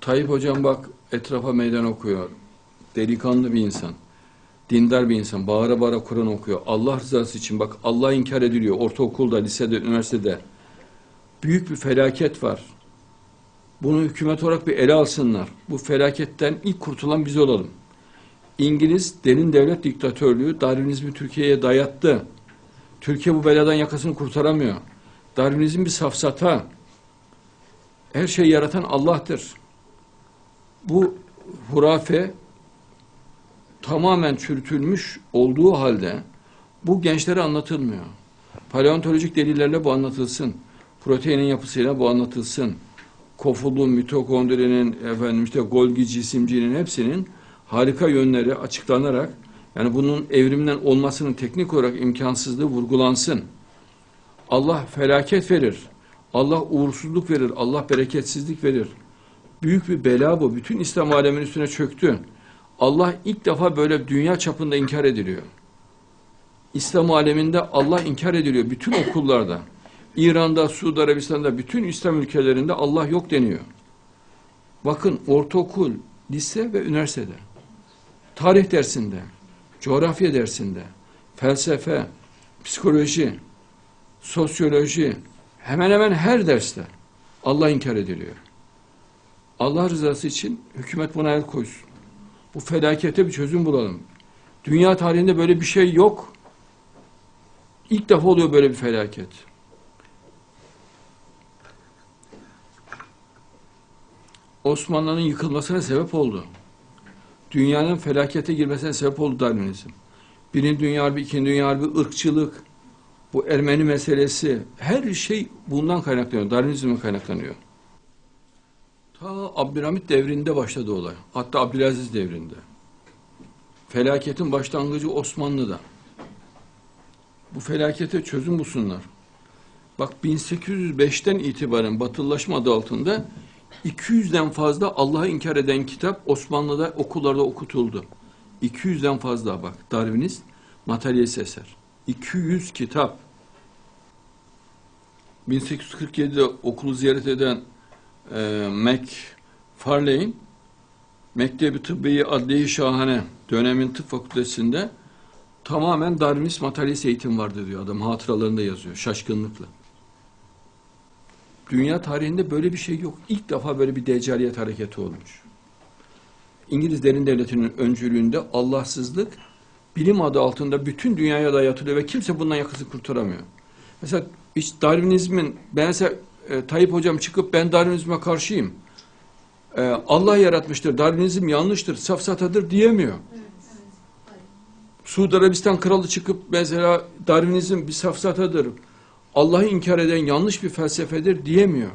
Tayyip hocam bak etrafa meydan okuyor. Delikanlı bir insan. Dindar bir insan. Bağıra bağıra Kur'an okuyor. Allah rızası için bak Allah inkar ediliyor. Ortaokulda, lisede, üniversitede. Büyük bir felaket var. Bunu hükümet olarak bir ele alsınlar. Bu felaketten ilk kurtulan biz olalım. İngiliz derin devlet diktatörlüğü Darwinizmi Türkiye'ye dayattı. Türkiye bu beladan yakasını kurtaramıyor. Darwinizm bir safsata. Her şeyi yaratan Allah'tır. Bu hurafe tamamen çürütülmüş olduğu halde bu gençlere anlatılmıyor. Paleontolojik delillerle bu anlatılsın. Proteinin yapısıyla bu anlatılsın. Kofulun, mitokondrinin, efendim işte Golgi cisimciğinin hepsinin harika yönleri açıklanarak yani bunun evrimden olmasının teknik olarak imkansızlığı vurgulansın. Allah felaket verir. Allah uğursuzluk verir. Allah bereketsizlik verir. Büyük bir bela bu. Bütün İslam aleminin üstüne çöktü. Allah ilk defa böyle dünya çapında inkar ediliyor. İslam aleminde Allah inkar ediliyor. Bütün okullarda. İran'da, Suudi Arabistan'da, bütün İslam ülkelerinde Allah yok deniyor. Bakın ortaokul, lise ve üniversitede. Tarih dersinde, coğrafya dersinde, felsefe, psikoloji, sosyoloji, hemen hemen her derste Allah inkar ediliyor. Allah rızası için hükümet buna el koysun. Bu felakete bir çözüm bulalım. Dünya tarihinde böyle bir şey yok. İlk defa oluyor böyle bir felaket. Osmanlı'nın yıkılmasına sebep oldu. Dünyanın felakete girmesine sebep oldu Darwinizm. Birinci Dünya Harbi, İkinci Dünya Harbi, ırkçılık, bu Ermeni meselesi, her şey bundan kaynaklanıyor. Darwinizm'den kaynaklanıyor. Ta Abdülhamit devrinde başladı olay. Hatta Abdülaziz devrinde. Felaketin başlangıcı Osmanlı'da. Bu felakete çözüm bulsunlar. Bak 1805'ten itibaren batılılaşma adı altında 200'den fazla Allah'ı inkar eden kitap Osmanlı'da okullarda okutuldu. 200'den fazla bak Darwinist materyalist eser. 200 kitap. 1847'de okulu ziyaret eden e, McFarlane Mektebi Tıbbiye Adliye Şahane dönemin tıp fakültesinde tamamen Darwinist materyalist eğitim vardı diyor adam hatıralarında yazıyor şaşkınlıkla. Dünya tarihinde böyle bir şey yok. İlk defa böyle bir deccaliyet hareketi olmuş. İngiliz derin devletinin öncülüğünde Allahsızlık bilim adı altında bütün dünyaya dayatılıyor ve kimse bundan yakası kurtaramıyor. Mesela hiç Darwinizmin ben mesela e, Tayyip hocam çıkıp ben Darwinizme karşıyım. E, Allah yaratmıştır, Darwinizm yanlıştır, safsatadır diyemiyor. Suudi Arabistan kralı çıkıp mesela Darwinizm bir safsatadır, Allah'ı inkar eden yanlış bir felsefedir diyemiyor.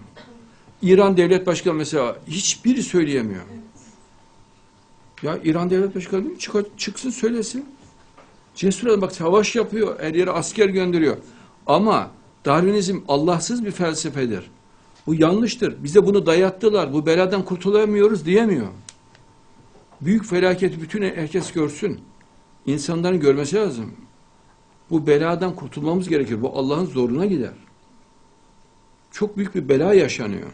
İran devlet başkanı mesela hiçbiri söyleyemiyor. Ya İran devlet başkanı değil mi? Çık, çıksın söylesin. Cesur adam bak savaş yapıyor, her yere asker gönderiyor. Ama Darwinizm Allahsız bir felsefedir. Bu yanlıştır. Bize bunu dayattılar. Bu beladan kurtulamıyoruz diyemiyor. Büyük felaketi bütün herkes görsün. İnsanların görmesi lazım. Bu beladan kurtulmamız gerekir. Bu Allah'ın zoruna gider. Çok büyük bir bela yaşanıyor.